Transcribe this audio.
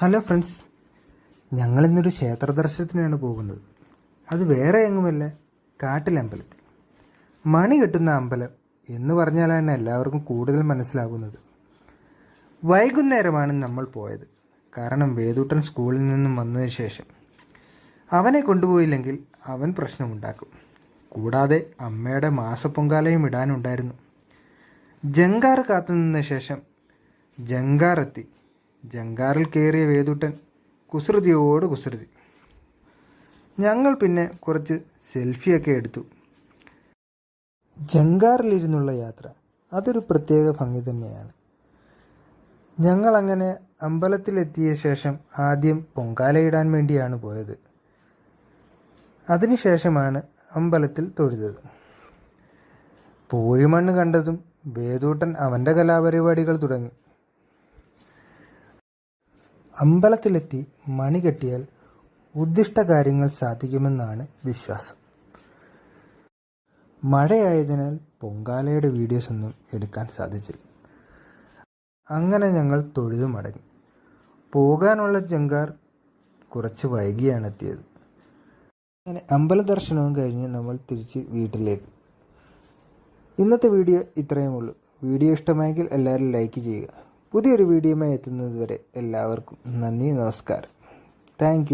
Hello friends ഞങ്ങൾ ഇന്നൊരു ക്ഷേത്ര ദർശനത്തിനാണ് പോകുന്നത്. അത് വേറെ എങ്ങുമല്ല കാട്ടിലമ്പലത്തിൽ മണി കെട്ടുന്ന അമ്പലം എന്ന് പറഞ്ഞാലാണ് എല്ലാവർക്കും കൂടുതൽ മനസ്സിലാകുന്നത്. വൈകുന്നേരമാണ് നമ്മൾ പോയത്. കാരണം വേദൂട്ടൻ സ്കൂളിൽ നിന്നും വന്നതിന് ശേഷം. അവനെ കൊണ്ടുപോയില്ലെങ്കിൽ അവൻ പ്രശ്നമുണ്ടാക്കും. കൂടാതെ അമ്മയുടെ മാസപ്പൊങ്കാലയും ഇടാനുണ്ടായിരുന്നു. ജങ്കാർ കാത്തുനിന്ന ശേഷം ജങ്കാർ എത്തി ജങ്കാറിൽ കയറിയ വേദുട്ടൻ കുസൃതിയോട് കുസൃതി. ഞങ്ങൾ പിന്നെ കുറച്ച് സെൽഫിയൊക്കെ എടുത്തു. ജങ്കാറിലിരുന്നുള്ള യാത്ര അതൊരു പ്രത്യേക ഭംഗി തന്നെയാണ്. ഞങ്ങളങ്ങനെ അമ്പലത്തിലെത്തിയ ശേഷം ആദ്യം പൊങ്കാലയിടാൻ വേണ്ടിയാണ് പോയത്. അതിനുശേഷമാണ് അമ്പലത്തിൽ തൊഴുതത്. പൂഴിമണ്ണ് കണ്ടതും വേദൂട്ടൻ അവന്റെ കലാപരിപാടികൾ തുടങ്ങി. അമ്പലത്തിലെത്തി മണി കെട്ടിയാൽ ഉദ്ദിഷ്ട കാര്യങ്ങൾ സാധിക്കുമെന്നാണ് വിശ്വാസം. മഴയായതിനാൽ പൊങ്കാലയുടെ വീഡിയോസ് ഒന്നും എടുക്കാൻ സാധിച്ചില്ല. അങ്ങനെ ഞങ്ങൾ തൊഴുതു മടങ്ങി. പോകാനുള്ള ജങ്കാർ കുറച്ച് വൈകിയാണ് എത്തിയത്. അങ്ങനെ അമ്പല ദർശനവും കഴിഞ്ഞ് നമ്മൾ തിരിച്ച് വീട്ടിലേക്ക്. ഇന്നത്തെ വീഡിയോ ഇത്രയും ഉള്ളൂ. വീഡിയോ ഇഷ്ടമായെങ്കിൽ എല്ലാവരും ലൈക്ക് ചെയ്യുക. പുതിയൊരു വീഡിയോയുമായി എത്തുന്നതുവരെ എല്ലാവർക്കും നന്ദി നമസ്കാരം. താങ്ക്